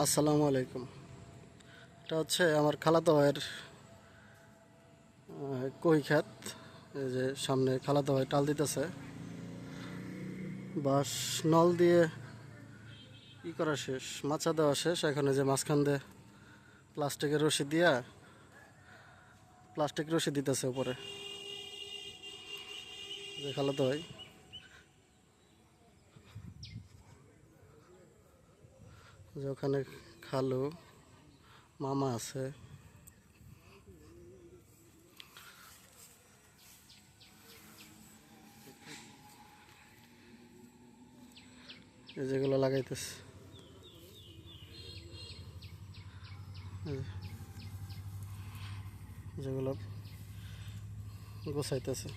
আসসালামু আলাইকুম। এটা হচ্ছে আমার খালাতো ভাইয়ের কই খাত এই যে সামনে খালাতো ভাই টাল দিতেছে। বাস নল দিয়ে ই করা শেষ মাছা দেওয়া শেষ। এখন যে মাঝখান দিয়ে প্লাস্টিকের রশি দিয়া প্লাস্টিক রশি দিতেছে উপরে। যে খালাতো ভাই। যে ওখানে খালু মামা আছে। এই যেগুলো লাগাইতেছে। যেগুলো গোছাইতেছে।